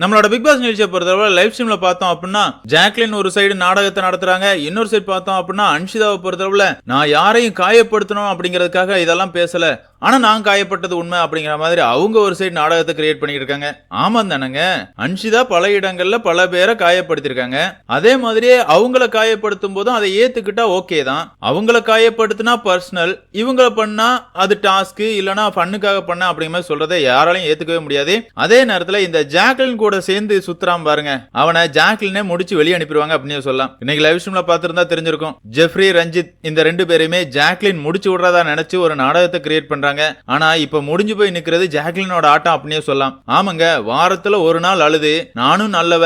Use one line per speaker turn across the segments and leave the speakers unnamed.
நம்மளோட big pass நிகழ்ச்சியை பொறுத்தவரை லைவ் ஸ்ட்ரீம்ல பார்த்தோம் அப்படின்னா ஜாக்லின் ஒரு சைடு நாடகத்தை நடத்துறாங்க. இன்னொரு சைடு பார்த்தோம் அப்படின்னா அன்ஷிதாவை பொறுத்தளவுல நான் யாரையும் காயப்படுத்தணும் அப்படிங்கிறதுக்காக இதெல்லாம் பேசல. ஆனா நான் காயப்பட்டது உண்மை அப்படிங்கிற மாதிரி அவங்க ஒரு சைடு நாடகத்தை கிரியேட் பண்ணிட்டு இருக்காங்க. ஆமா தானங்க. அன்ஷிதா பல இடங்கள்ல பல பேரை காயப்படுத்திருக்காங்க. அதே மாதிரியே அவங்கள காயப்படுத்தும் போதும் அதை ஏத்துக்கிட்டா ஓகே தான். அவங்கள காயப்படுத்தினா பர்சனல் இவங்கள பண்ணா அது டாஸ்க் இல்லனா ஃபன்னுக்காக பண்ண அப்படிங்கிற மாதிரி சொல்றதை யாராலையும் ஏத்துக்கவே முடியாது. அதே நேரத்துல இந்த ஜாக்லின் கூட சேர்ந்து சுத்துறான் பாருங்க. அவனை ஜாக்லினே முடிச்சு வெளியே அனுப்பிடுவாங்க அப்படின்னு சொல்லலாம். இன்னைக்கு லைவ் ஸ்ட்ரீம்ல பார்த்திருந்தா தெரிஞ்சிருக்கும். ஜெஃப்ரி ரஞ்சித் இந்த ரெண்டு பேரையுமே ஜாக்லின் முடிச்சு விடுறதா நினைச்சு ஒரு நாடகத்தை கிரியேட் பண்றாங்க. ஆனா இப்ப முடிஞ்சு போய் நிக்கிறது ஜாக்லினோட ஆட்டம் அப்படின்னே சொல்லலாம். ஆமாங்க வாரத்துல ஒரு நாள் அழுது நானும் நல்லவ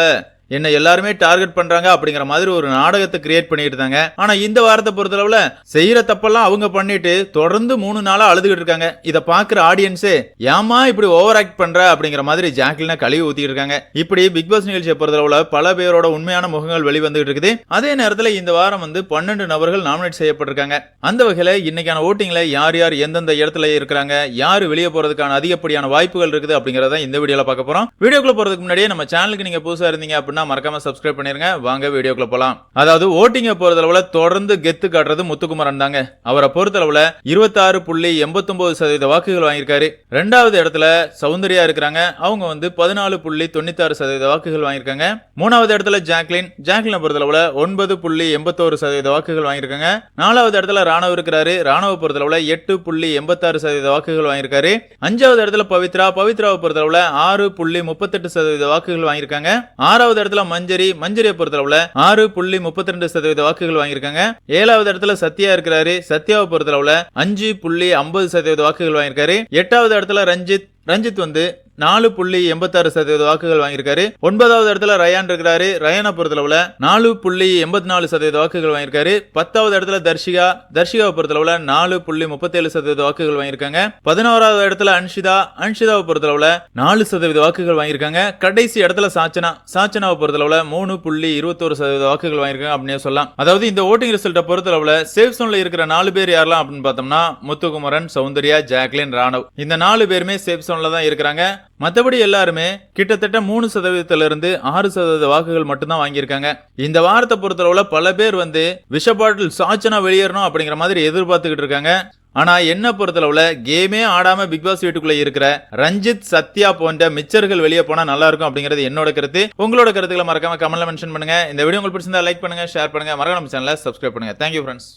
என்ன எல்லாருமே டார்கெட் பண்றாங்க அப்படிங்கிற மாதிரி ஒரு நாடகத்தை கிரியேட் பண்ணிட்டு இருந்தாங்க ஆனா இந்த வாரத்தை பொறுத்தளவுல செய்யற தப்பெல்லாம் அவங்க பண்ணிட்டு தொடர்ந்து மூணு நாளா அழுதுகிட்டு இருக்காங்க. இதை பாக்குற ஆடியன்ஸே ஏமா இப்படி ஓவர் ஆக்ட் பண்ற அப்படிங்கிற மாதிரி ஜாக்லினா கழுவி ஊத்திட்டு இருக்காங்க. இப்படி பிக் பாஸ் நிகழ்ச்சியை பொறுத்தளவுல பல பேரோட உண்மையான முகங்கள் வெளிவந்துகிட்டு இருக்குது. அதே நேரத்துல இந்த வாரம் வந்து பன்னெண்டு நபர்கள் நாமினேட் செய்யப்பட்டிருக்காங்க. அந்த வகையில இன்னைக்கான ஓட்டிங்ல யார் யார் எந்தெந்த இடத்துல இருக்கிறாங்க யார் வெளியே போறதுக்கான அதிகப்படியான வாய்ப்புகள் இருக்குது அப்படிங்கறத இந்த வீடியோல பார்க்க போறோம். வீடியோக்குள்ள போறதுக்கு முன்னாடியே நம்ம சேனலுக்கு நீங்க புதுசா இருந்தீங்க அப்படின்னா மறக்காம சப்ஸ்கிரைப் பண்ணிருங்க. வாங்க வீடியோக்குள்ள போலாம். அதாவது ஓட்டிங்க பொறுத்தளவுல தொடர்ந்து கெத்து காட்டுறது முத்துக்குமரன் தாங்க. அவரை பொறுத்தளவுல இருபத்தாறு புள்ளி எண்பத்தொன்பது சதவீத வாக்குகள் வாங்கியிருக்காரு. ரெண்டாவது இடத்துல சௌந்தர்யா இருக்கிறாங்க. அவங்க வந்து பதினாலு புள்ளி தொண்ணூத்தாறு சதவீத வாக்குகள் வாங்கியிருக்காங்க. மூணாவது இடத்துல ஜாக்லின். ஜாக்லின் பொறுத்தளவுல ஒன்பது புள்ளி எண்பத்தோரு சதவீத வாக்குகள் வாங்கியிருக்காங்க. நாலாவது இடத்துல ராணுவ இருக்கிறாரு. ராணுவ பொறுத்தளவுல எட்டு புள்ளி எண்பத்தாறு சதவீத வாக்குகள் வாங்கியிருக்காரு. அஞ்சாவது இடத்துல பவித்ரா. பவித்ராவை பொறுத்தளவுல ஆறு புள்ளி முப்பத்தெட்டு சதவீத வாக்குகள் வாங்கியிருக்காங்க. ஆறாவது இடத்துல மஞ்சரி மஞ்சரியை பொறுத்தளவுல ஆறு புள்ளி முப்பத்தி ரெண்டு சதவீத வாக்குகள் வாங்கியிருக்காங்க. ஏழாவது இடத்துல சத்யா இருக்கிறாரு. சத்யாவை பொறுத்தளவுல அஞ்சு புள்ளி ஐம்பது சதவீத வாக்குகள் வாங்கியிருக்காரு. எட்டாவது இடத்துல ரஞ்சித் ரஞ்சித் வந்து நாலு புள்ளி எண்பத்தாறு சதவீத வாக்குகள் வாங்கியிருக்காரு. ஒன்பதாவது இடத்துல ரயான் இருக்கிறாரு. ரயானை பொறுத்தளவுல நாலு புள்ளி எண்பத்தி நாலு சதவீத வாக்குகள் வாங்கியிருக்காரு. பத்தாவது இடத்துல தர்ஷிகா. தர்ஷிகாவை பொறுத்தளவுல நாலு புள்ளி முப்பத்தேழு சதவீத வாக்குகள் வாங்கியிருக்காங்க. பதினோராவது இடத்துல அன்ஷிதா. அன்ஷிதாவை பொறுத்தளவுல நாலு சதவீத வாக்குகள் வாங்கியிருக்காங்க. கடைசி இடத்துல சாச்சனா. சாச்சனாவை பொறுத்தளவுல மூணு புள்ளி இருபத்தோரு சதவீத வாக்குகள் வாங்கியிருக்காங்க அப்படின்னு சொல்லலாம். அதாவது இந்த ஓட்டிங் ரிசல்ட்டை பொறுத்தளவுல சேஃப் சோன்ல இருக்கிற நாலு பேர் யாரெல்லாம் அப்படின்னு பார்த்தோம்னா முத்துக்குமரன் சௌந்தர்யா ஜாக்லின் ராணவ். இந்த நாலு பேருமே சேஃப் சோன்ல தான் இருக்கிறாங்க. மற்றபடி எல்லாருமே கிட்டத்தட்ட மூணு சதவீதத்திலிருந்து ஆறு சதவீத வாக்குகள் மட்டும்தான் வாங்கியிருக்காங்க. இந்த வாரத்தை பொறுத்தளவுல பல பேர் வந்து விஷ பாட்டில் சாச்சனா வெளியேறணும் அப்படிங்கிற மாதிரி எதிர்பார்த்துக்கிட்டு இருக்காங்க. ஆனா என்ன பொறுத்தளவுல கேமே ஆடாம பிக் பாஸ் வீட்டுக்குள்ள இருக்கிற ரஞ்சித் சத்யா போன்ற மிச்சர்கள் வெளியே போனா நல்லா இருக்கும் அப்படிங்கிறது என்னோட கருத்து. உங்களோட கருத்துக்களை மறக்காம கமெண்ட்ல மென்ஷன் பண்ணுங்க. இந்த வீடியோ உங்களுக்கு பிடிச்சிருந்தா லைக் பண்ணுங்க ஷேர் பண்ணுங்க. மறக்காம நம்ம சேனலை சப்ஸ்கிரைப் பண்ணுங்க. Thank you friends